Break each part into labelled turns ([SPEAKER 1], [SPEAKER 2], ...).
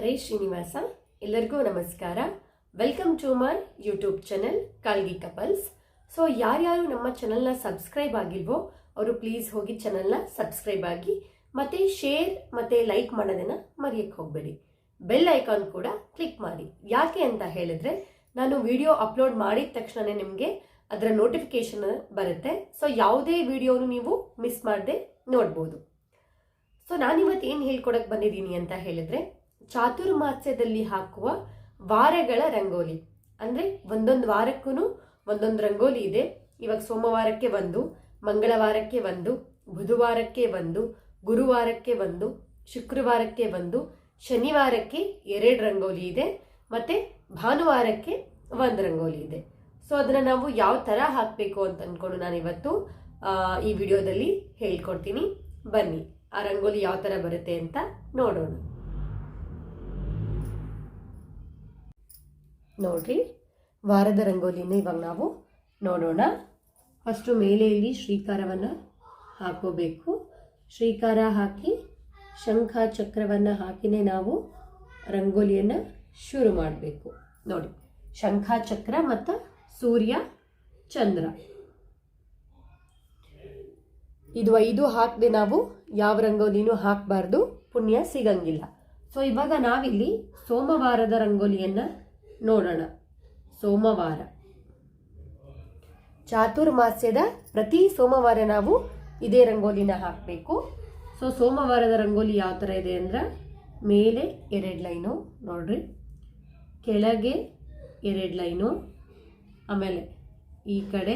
[SPEAKER 1] ಹರೇ ಶ್ರೀನಿವಾಸ, ಎಲ್ಲರಿಗೂ ನಮಸ್ಕಾರ. Welcome to my YouTube channel Kalgi couples so ಯಾರ್ಯಾರು ನಮ್ಮ ಚಾನೆಲ್ನ ಸಬ್ಸ್ಕ್ರೈಬ್ ಆಗಿಲ್ವೋ ಅವರು ಪ್ಲೀಸ್ ಹೋಗಿ ಚಾನೆಲ್ನ ಸಬ್ಸ್ಕ್ರೈಬ್ ಆಗಿ, ಮತ್ತೆ ಶೇರ್ ಮತ್ತೆ ಲೈಕ್ ಮಾಡೋದನ್ನು ಮರೆಯಕ್ಕೆ ಹೋಗಬೇಡಿ. ಬೆಲ್ ಐಕಾನ್ ಕೂಡ ಕ್ಲಿಕ್ ಮಾಡಿ. ಯಾಕೆ ಅಂತ ಹೇಳಿದ್ರೆ, ನಾನು ವಿಡಿಯೋ ಅಪ್ಲೋಡ್ ಮಾಡಿದ ತಕ್ಷಣವೇ ನಿಮಗೆ ಅದರ ನೋಟಿಫಿಕೇಶನ್ ಬರುತ್ತೆ. ಸೊ ಯಾವುದೇ ವಿಡಿಯೋನು ನೀವು ಮಿಸ್ ಮಾಡದೆ ನೋಡ್ಬೋದು. ಸೊ ನಾನಿವತ್ತು ಏನು ಹೇಳ್ಕೊಡಕ್ಕೆ ಬಂದಿದ್ದೀನಿ ಅಂತ ಹೇಳಿದ್ರೆ ಚಾತುರ್ಮಾಸ್ಯದಲ್ಲಿ ಹಾಕುವ ವಾರಗಳ ರಂಗೋಲಿ. ಅಂದ್ರೆ ಒಂದೊಂದು ವಾರಕ್ಕೂ ಒಂದೊಂದು ರಂಗೋಲಿ ಇದೆ. ಇವಾಗ ಸೋಮವಾರಕ್ಕೆ ಒಂದು, ಮಂಗಳವಾರಕ್ಕೆ ಒಂದು, ಬುಧವಾರಕ್ಕೆ ಒಂದು, ಗುರುವಾರಕ್ಕೆ ಒಂದು, ಶುಕ್ರವಾರಕ್ಕೆ ಒಂದು, ಶನಿವಾರಕ್ಕೆ ಎರಡು ರಂಗೋಲಿ ಇದೆ. ಮತ್ತೆ ಭಾನುವಾರಕ್ಕೆ ಒಂದು ರಂಗೋಲಿ ಇದೆ. ಸೊ ಅದನ್ನು ನಾವು ಯಾವ ತರ ಹಾಕಬೇಕು ಅಂತ ಅಂದ್ಕೊಂಡು ನಾನು ಇವತ್ತು ಈ ವಿಡಿಯೋದಲ್ಲಿ ಹೇಳ್ಕೊಡ್ತೀನಿ. ಬನ್ನಿ, ಆ ರಂಗೋಲಿ ಯಾವ ತರ ಬರುತ್ತೆ ಅಂತ ನೋಡೋಣ. ನೋಡ್ರಿ, ವಾರದ ರಂಗೋಲಿನ ಇವಾಗ ನಾವು ನೋಡೋಣ. ಫಸ್ಟು ಮೇಲೆ ಇಲ್ಲಿ ಶ್ರೀಕಾರವನ್ನು ಹಾಕೋಬೇಕು. ಶ್ರೀಕಾರ ಹಾಕಿ, ಶಂಖ ಚಕ್ರವನ್ನು ಹಾಕಿನೇ ನಾವು ರಂಗೋಲಿಯನ್ನು ಶುರು ಮಾಡಬೇಕು. ನೋಡಿ, ಶಂಖ ಚಕ್ರ ಮತ್ತು ಸೂರ್ಯ ಚಂದ್ರ. ಇದು ಐದು ಹಾಕದೆ ನಾವು ಯಾವ ರಂಗೋಲಿನೂ ಹಾಕಬಾರ್ದು, ಪುಣ್ಯ ಸಿಗಂಗಿಲ್ಲ. ಸೊ ಇವಾಗ ನಾವಿಲ್ಲಿ ಸೋಮವಾರದ ರಂಗೋಲಿಯನ್ನ ನೋಡೋಣ. ಸೋಮವಾರ. ಚಾತುರ್ಮಾಸ್ಯದ ಪ್ರತಿ ಸೋಮವಾರ ನಾವು ಇದೇ ರಂಗೋಲಿನ ಹಾಕಬೇಕು. ಸೊ, ಸೋಮವಾರದ ರಂಗೋಲಿ ಯಾವ ಥರ ಇದೆ ಅಂದ್ರೆ, ಮೇಲೆ ಎರಡು ಲೈನು ನೋಡ್ರಿ. ಕೆಳಗೆ ಎರಡು ಲೈನು, ಆಮೇಲೆ ಈ ಕಡೆ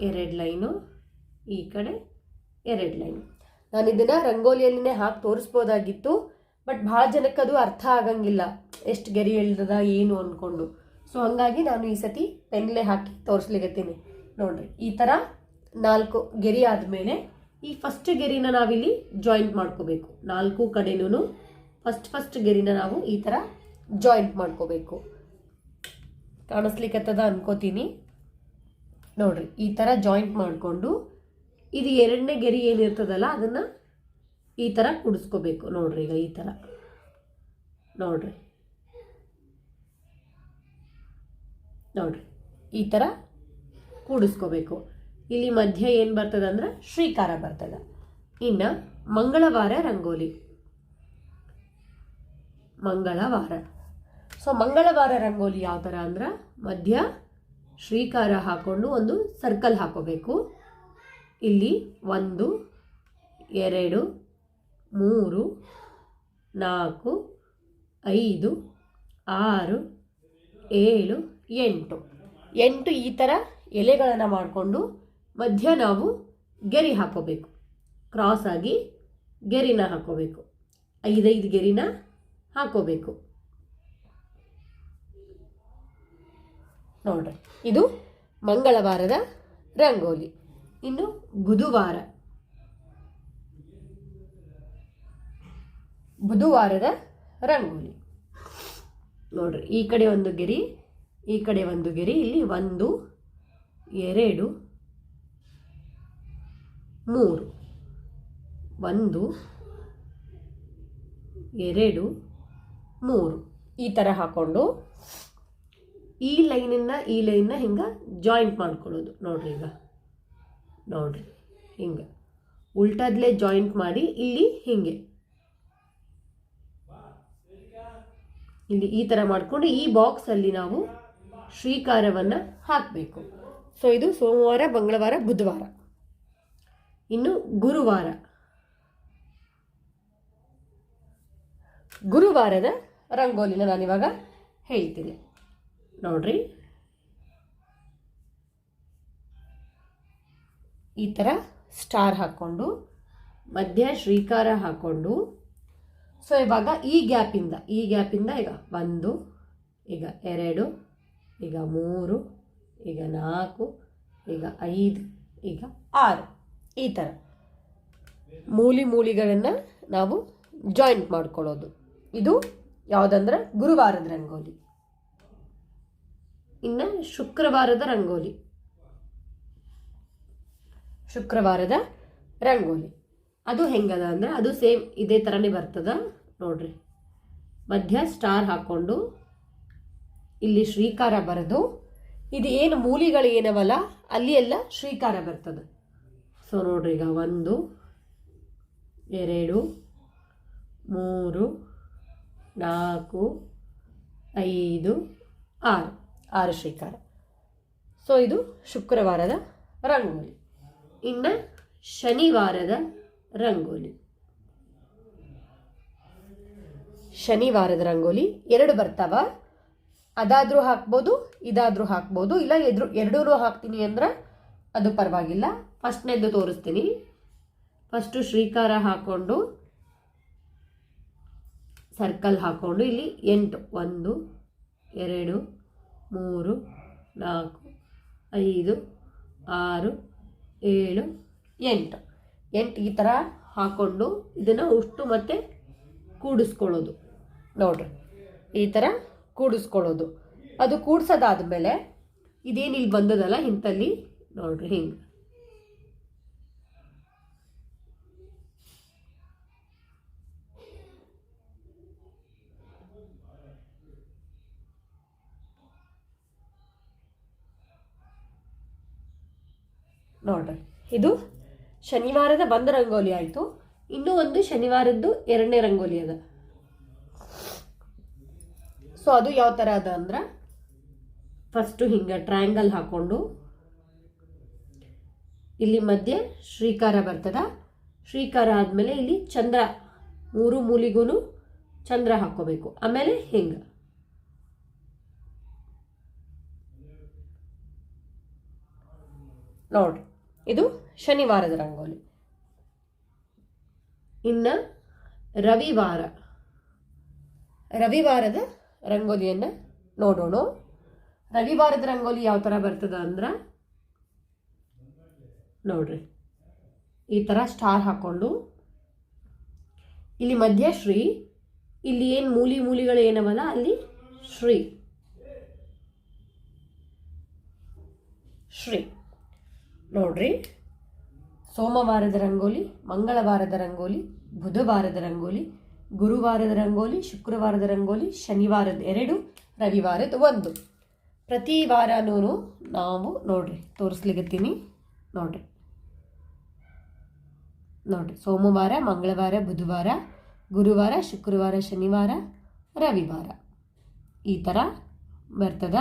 [SPEAKER 1] ಎರಡು ಲೈನು, ಈ ಕಡೆ ಎರಡು ಲೈನು. ನಾನು ಇದನ್ನು ರಂಗೋಲಿಯಲ್ಲಿನೇ ಹಾಕಿ ತೋರಿಸ್ಬೋದಾಗಿತ್ತು. ಬಟ್ ಭಾಳ ಜನಕ್ಕೆ ಅದು ಅರ್ಥ ಆಗಂಗಿಲ್ಲ. ಎಷ್ಟು ಗೆರಿ ಎಳ್ದದ, ಏನು ಅಂದ್ಕೊಂಡು ಸೊ ಹಾಗಾಗಿ ನಾನು ಈ ಸತಿ ಪೆನ್ಲೆ ಹಾಕಿ ತೋರಿಸ್ಲಿಕತ್ತೀನಿ. ನೋಡ್ರಿ, ಈ ಥರ ನಾಲ್ಕು ಗೆರಿ ಆದಮೇಲೆ ಈ ಫಸ್ಟ್ ಗೆರಿನ ನಾವಿಲ್ಲಿ ಜಾಯಿಂಟ್ ಮಾಡ್ಕೋಬೇಕು. ನಾಲ್ಕು ಕಡೆನೂ ಫಸ್ಟ್ ಫಸ್ಟ್ ಗೆರಿನ ನಾವು ಈ ಥರ ಜಾಯಿಂಟ್ ಮಾಡ್ಕೋಬೇಕು. ಕಾಣಿಸ್ಲಿಕ್ಕತ್ತದ ಅನ್ಕೋತೀನಿ. ನೋಡ್ರಿ, ಈ ಥರ ಜಾಯಿಂಟ್ ಮಾಡಿಕೊಂಡು ಇದು ಎರಡನೇ ಗೆರಿ ಏನಿರ್ತದಲ್ಲ, ಅದನ್ನು ಈ ಥರ ಕುಡಿಸ್ಕೋಬೇಕು ನೋಡ್ರಿ ಈಗ ಈ ಥರ ನೋಡ್ರಿ. ನೋಡ್ರಿ. ಈ ಥರ ಕೂಡಿಸ್ಕೋಬೇಕು ಇಲ್ಲಿ ಮಧ್ಯ ಏನು ಬರ್ತದೆ ಅಂದ್ರೆ ಶ್ರೀಕಾರ ಬರ್ತದೆ. ಇನ್ನು ಮಂಗಳವಾರ ರಂಗೋಲಿ. ಮಂಗಳವಾರ. ಸೊ ಮಂಗಳವಾರ ರಂಗೋಲಿ ಯಾವ ಥರ ಅಂದ್ರೆ ಮಧ್ಯ ಶ್ರೀಕಾರ ಹಾಕೊಂಡು ಒಂದು ಸರ್ಕಲ್ ಹಾಕೋಬೇಕು. ಇಲ್ಲಿ ಒಂದು, ಎರಡು ಮೂರು, ನಾಲ್ಕು, ಐದು, ಆರು, ಏಳು, ಎಂಟು. ಎಂಟು ಈ ಥರ ಎಲೆಗಳನ್ನು ಮಾಡಿಕೊಂಡು ಮಧ್ಯ ನಾವು ಗೆರಿ ಹಾಕೋಬೇಕು. ಕ್ರಾಸ್ ಆಗಿ ಗೆರಿನ ಹಾಕೋಬೇಕು. ಐದೈದು ಗೆರಿನ ಹಾಕೋಬೇಕು. ನೋಡ್ರಿ, ಇದು ಮಂಗಳವಾರದ ರಂಗೋಲಿ. ಇನ್ನು ಬುಧವಾರ. ಬುಧವಾರದ ರಂಗೋಲಿ. ನೋಡ್ರಿ, ಈ ಕಡೆ ಒಂದು ಗೆರಿ, ಈ ಕಡೆ ಒಂದು ಗೆರಿ, ಇಲ್ಲಿ ಒಂದು, ಎರಡು, ಮೂರು, ಒಂದು, ಎರಡು, ಮೂರು. ಈ ಥರ ಹಾಕ್ಕೊಂಡು ಈ ಲೈನನ್ನ, ಈ ಲೈನ್ನ ಹಿಂಗೆ ಜಾಯಿಂಟ್ ಮಾಡ್ಕೊಳ್ಳೋದು. ನೋಡ್ರಿ ಈಗ. ನೋಡ್ರಿ, ಹಿಂಗೆ. ಉಲ್ಟಾದಲೇ ಜಾಯಿಂಟ್ ಮಾಡಿ, ಇಲ್ಲಿ ಹಿಂಗೆ. ಇಲ್ಲಿ ಈ ಥರ ಮಾಡಿಕೊಂಡು ಈ ಬಾಕ್ಸಲ್ಲಿ ನಾವು ಶ್ರೀಕಾರವನ್ನು ಹಾಕಬೇಕು. ಸೊ ಇದು ಸೋಮವಾರ, ಮಂಗಳವಾರ, ಬುಧವಾರ. ಇನ್ನು ಗುರುವಾರ. ಗುರುವಾರದ ರಂಗೋಲಿನ ನಾನಿವಾಗ ಹೇಳ್ತೀನಿ. ನೋಡ್ರಿ. ಈ ಥರ ಸ್ಟಾರ್ ಹಾಕ್ಕೊಂಡು, ಮಧ್ಯ ಶ್ರೀಕಾರ ಹಾಕ್ಕೊಂಡು ಸೊ ಇವಾಗ ಈ ಗ್ಯಾಪಿಂದ ಈ ಗ್ಯಾಪಿಂದ ಈಗ ಒಂದು, ಈಗ ಎರಡು, ಈಗ ಮೂರು, ಈಗ ನಾಲ್ಕು, ಈಗ ಐದು, ಈಗ ಆರು. ಈ ಥರ ಮೂಲಿ ಮೂಲಿಗಳನ್ನು ನಾವು ಜಾಯಿಂಟ್ ಮಾಡ್ಕೊಳ್ಳೋದು. ಇದು ಯಾವುದಂದ್ರೆ ಗುರುವಾರದ ರಂಗೋಲಿ. ಇನ್ನು ಶುಕ್ರವಾರದ ರಂಗೋಲಿ. ಶುಕ್ರವಾರದ ರಂಗೋಲಿ. ಅದು ಹೆಂಗದ ಅಂದ್ರೆ ಅದು ಸೇಮ್ ಇದೇ ಥರನೇ ಬರ್ತದ ನೋಡ್ರಿ. ಮಧ್ಯ ಸ್ಟಾರ್ ಹಾಕ್ಕೊಂಡು ಇಲ್ಲಿ ಶ್ರೀಕಾರ ಬರೆದು, ಇದು ಏನು ಮೂಲಿಗಳು ಏನವಲ್ಲ, ಅಲ್ಲಿ ಎಲ್ಲ ಶ್ರೀಕಾರ ಬರ್ತದೆ. ಸೊ ನೋಡ್ರಿ ಈಗ ಒಂದು, ಎರಡು, ಮೂರು, ನಾಲ್ಕು, ಐದು, ಆರು ಆರು ಶ್ರೀಕಾರ. ಸೊ ಇದು ಶುಕ್ರವಾರದ ರಂಗೋಲಿ. ಇನ್ನು ಶನಿವಾರದ ರಂಗೋಲಿ. ಶನಿವಾರದ ರಂಗೋಲಿ ಎರಡು ಬರ್ತಾವ. ಅದಾದರೂ ಹಾಕ್ಬೋದು, ಇದಾದರೂ ಹಾಕ್ಬೋದು. ಇಲ್ಲ, ಎದ್ರು ಎರಡೂ ಹಾಕ್ತೀನಿ ಅಂದ್ರೆ ಅದು ಪರವಾಗಿಲ್ಲ. ಫಸ್ಟ್ನೇದು ತೋರಿಸ್ತೀನಿ. ಫಸ್ಟು ಶ್ರೀಕಾರ ಹಾಕ್ಕೊಂಡು, ಸರ್ಕಲ್ ಹಾಕ್ಕೊಂಡು, ಇಲ್ಲಿ ಎಂಟು, ಒಂದು, ಎರಡು, ಮೂರು, ನಾಲ್ಕು, ಐದು, ಆರು, ಏಳು, ಎಂಟು. ಎಂಟು ಈ ಥರ ಹಾಕ್ಕೊಂಡು ಇದನ್ನು ಉಷ್ಟು ಮತ್ತೆ ಕೂಡಿಸ್ಕೊಳ್ಳೋದು. ನೋಡ್ರಿ, ಈ ಥರ ಕೂಡಿಸ್ಕೊಳ್ಳೋದು. ಅದು ಕೂಡ್ಸೋದಾದ್ಮೇಲೆ ಇದೇನು ಇಲ್ಲಿ ಬಂದದಲ್ಲ ಇಂಥಲ್ಲಿ ನೋಡ್ರಿ ಹಿಂಗೆ. ನೋಡ್ರಿ, ಇದು ಶನಿವಾರದ ಬಂದ ರಂಗೋಲಿ ಆಯಿತು. ಇನ್ನೂ ಒಂದು ಶನಿವಾರದ್ದು ಎರಡನೇ ರಂಗೋಲಿ ಅದ. ಸೊ ಅದು ಯಾವ ಥರ ಅದ ಅಂದ್ರೆ ಫಸ್ಟು ಹಿಂಗೆ ಟ್ರಯಾಂಗಲ್ ಹಾಕ್ಕೊಂಡು ಇಲ್ಲಿ ಮಧ್ಯೆ ಶ್ರೀಕಾರ ಬರ್ತದ. ಶ್ರೀಕಾರ ಆದಮೇಲೆ ಇಲ್ಲಿ ಚಂದ್ರ, ಮೂರು ಮೂಲಿಗೂ ಚಂದ್ರ ಹಾಕ್ಕೋಬೇಕು ಆಮೇಲೆ ಹಿಂಗೆ. ನೋಡ್ರಿ. ಇದು ಶನಿವಾರದ ರಂಗೋಲಿ. ಇನ್ನು ರವಿವಾರ. ರವಿವಾರದ ರಂಗೋಲಿಯನ್ನು ನೋಡೋಣ. ರವಿವಾರದ ರಂಗೋಲಿ ಯಾವ ಥರ ಬರ್ತದೆ ಅಂದ್ರೆ ನೋಡ್ರಿ. ಈ ಥರ ಸ್ಟಾರ್ ಹಾಕ್ಕೊಂಡು ಇಲ್ಲಿ ಮಧ್ಯ ಶ್ರೀ, ಇಲ್ಲಿ ಏನು ಮೂಲಿ ಮೂಲಿಗಳು ಏನವಲ್ಲ ಅಲ್ಲಿ ಶ್ರೀ. ಶ್ರೀ. ನೋಡ್ರಿ. ಸೋಮವಾರದ ರಂಗೋಲಿ, ಮಂಗಳವಾರದ ರಂಗೋಲಿ, ಬುಧವಾರದ ರಂಗೋಲಿ, ಗುರುವಾರದ ರಂಗೋಲಿ, ಶುಕ್ರವಾರದ ರಂಗೋಲಿ, ಶನಿವಾರದ ಎರಡು, ರವಿವಾರದ ಒಂದು. ಪ್ರತಿ ವಾರನೂ ನಾವು ನೋಡ್ರಿ ತೋರಿಸ್ಲಿಗತ್ತೀನಿ ನೋಡ್ರಿ. ನೋಡ್ರಿ, ಸೋಮವಾರ, ಮಂಗಳವಾರ, ಬುಧವಾರ, ಗುರುವಾರ, ಶುಕ್ರವಾರ, ಶನಿವಾರ, ರವಿವಾರ. ಈ ಥರ ಬರ್ತದ.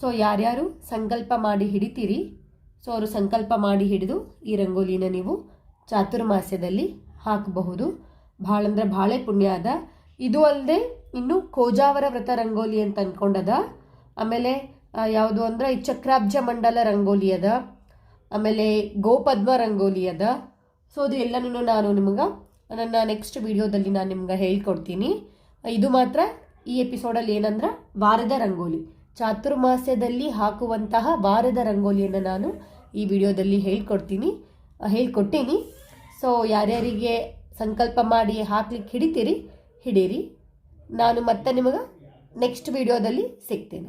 [SPEAKER 1] ಸೊ ಯಾರ್ಯಾರು ಸಂಕಲ್ಪ ಮಾಡಿ ಹಿಡಿತೀರಿ ಸೊ ಅವರು ಸಂಕಲ್ಪ ಮಾಡಿ ಹಿಡಿದು ಈ ರಂಗೋಲಿನ ನೀವು ಚಾತುರ್ಮಾಸ್ಯದಲ್ಲಿ ಹಾಕಬಹುದು. ಭಾಳ ಅಂದ್ರೆ ಭಾಳ ಪುಣ್ಯ ಅದ. ಇದು ಅಲ್ಲದೆ ಇನ್ನು ಕೋಜಾವರ ವ್ರತ ರಂಗೋಲಿ ಅಂತ ಅಂದ್ಕೊಂಡದ ಆಮೇಲೆ ಯಾವುದು ಅಂದ್ರೆ ಈ ಚಕ್ರಾಬ್ಜ ಮಂಡಲ ರಂಗೋಲಿ ಅದ. ಆಮೇಲೆ ಗೋಪದ್ಮ ರಂಗೋಲಿ ಅದ. ಸೊ ಅದು ಎಲ್ಲನೂ ನಾನು ನಿಮ್ಗೆ ನನ್ನ ನೆಕ್ಸ್ಟ್ ವಿಡಿಯೋದಲ್ಲಿ ನಾನು ನಿಮ್ಗೆ ಹೇಳ್ಕೊಡ್ತೀನಿ. ಇದು ಮಾತ್ರ ಈ ಎಪಿಸೋಡಲ್ಲಿ ಏನಂದ್ರೆ ವಾರದ ರಂಗೋಲಿ. ಚಾತುರ್ಮಾಸ್ಯದಲ್ಲಿ ಹಾಕುವಂತಹ ವಾರದ ರಂಗೋಲಿಯನ್ನು ನಾನು ಈ ವಿಡಿಯೋದಲ್ಲಿ ಹೇಳ್ಕೊಡ್ತೀನಿ ಹೇಳ್ಕೊಟ್ಟೀನಿ. ಸೊ ಯಾರ್ಯಾರಿಗೆ ಸಂಕಲ್ಪ ಮಾಡಿ ಹಾಕ್ಲಿಕ್ಕೆ ಹಿಡಿತೀರಿ, ಹಿಡೀರಿ. ನಾನು ಮತ್ತೆ ನಿಮಗೆ ನೆಕ್ಸ್ಟ್ ವಿಡಿಯೋದಲ್ಲಿ ಸಿಗ್ತೀನಿ.